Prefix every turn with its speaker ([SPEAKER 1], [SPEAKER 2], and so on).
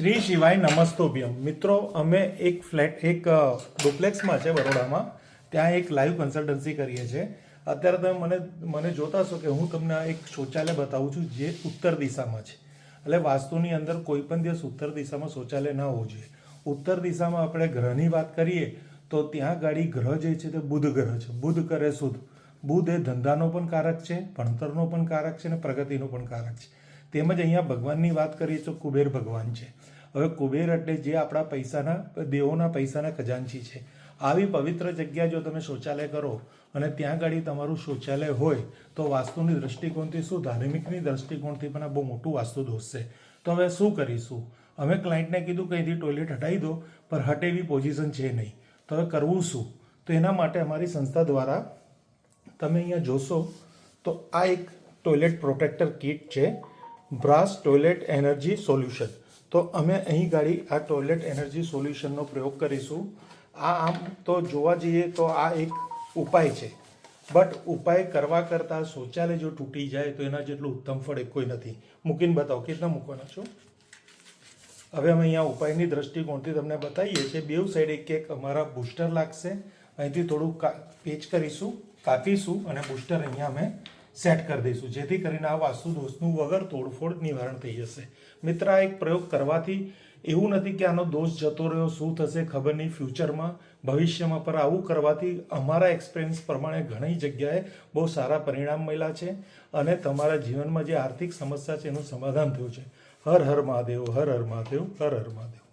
[SPEAKER 1] શ્રી શિવાય નમસ્તોભ્યમ. મિત્રો, અમે એક ફ્લેટ, એક ડુપ્લેક્સમાં છે બરોડામાં. ત્યાં એક લાઈવ કન્સલ્ટન્સી કરીએ છીએ. અત્યારે તમે મને મને જોતા છો કે હું તમને એક શૌચાલય બતાવું છું જે ઉત્તર દિશામાં છે. એટલે વાસ્તુની અંદર કોઈ પણ દિવસ ઉત્તર દિશામાં શૌચાલય ના હોવું જોઈએ. ઉત્તર દિશામાં આપણે ગ્રહની વાત કરીએ, તો ત્યાં ગાડી ગ્રહ જે છે તે બુધ ગ્રહ છે. બુધ કરે શુદ્ધ. બુધ એ ધંધાનો પણ કારક છે, ભણતરનો પણ કારક છે અને પ્રગતિનો પણ કારક છે. તેમજ અહીંયા ભગવાનની વાત કરીએ તો કુબેર ભગવાન છે. હવે કુબેર એટલે જે આપણા પૈસાના, દેવોના પૈસાના ખજાનચી છે. આવી પવિત્ર જગ્યા જો તમે શૌચાલય કરો અને ત્યાં ગાડી તમારું શૌચાલય હોય, તો વાસ્તુની દ્રષ્ટિકોણથી શું, ધાર્મિકની દ્રષ્ટિકોણથી પણ આ બહુ મોટું વાસ્તુ દોષ તો હવે શું કરીશું? અમે ક્લાયન્ટને કીધું કે અહીંથી ટોયલેટ હટાવી દો, પણ હટે એવી પોઝિશન છે નહીં. તો હવે કરવું શું? તો એના માટે અમારી સંસ્થા દ્વારા તમે અહીંયા જોશો તો આ એક ટોયલેટ પ્રોટેક્ટર કીટ છે. Brass toilet energy solution. તો અમે અહીં ગાડી આ ટોયલેટ એનર્જી સોલ્યુશનનો પ્રયોગ કરીશું. આ આમ તો જોવા જઈએ તો આ એક ઉપાય છે. બટ ઉપાય કરવા કરતાં શૌચાલય જો તૂટી જાય તો એના જેટલું ઉત્તમ ફળ કોઈ નથી. મૂકીને બતાવો, કેટલા મૂકવાના છો? હવે અમે અહીંયા ઉપાયની દ્રષ્ટિકોણથી તમને બતાવીએ છીએ. બેવ સાઈડ એક એક અમારા બૂસ્ટર લાગશે. અહીંથી થોડું પેચ કરીશું, કાપીશું અને બૂસ્ટર અહીંયા અમે સેટ કરી દઈશું. જેથી કરીને આ વાસ્તુ દોષનું વગર તોડફોડ નિવારણ થઈ જશે. મિત્ર, આ એક પ્રયોગ કરવાથી એવું નથી કે આનો દોષ જતો રહ્યો, શું થશે ખબર નહીં. ફ્યુચરમાં ભવિષ્યમાં પર આવું કરવાથી અમારા એક્સપિરિયન્સ પ્રમાણે ઘણી જગ્યાએ બહુ સારા પરિણામ મળ્યા છે અને તમારા જીવનમાં જે આર્થિક સમસ્યા છે એનું સમાધાન થયું છે. હર હર મહાદેવ, હર હર મહાદેવ, હર હર મહાદેવ.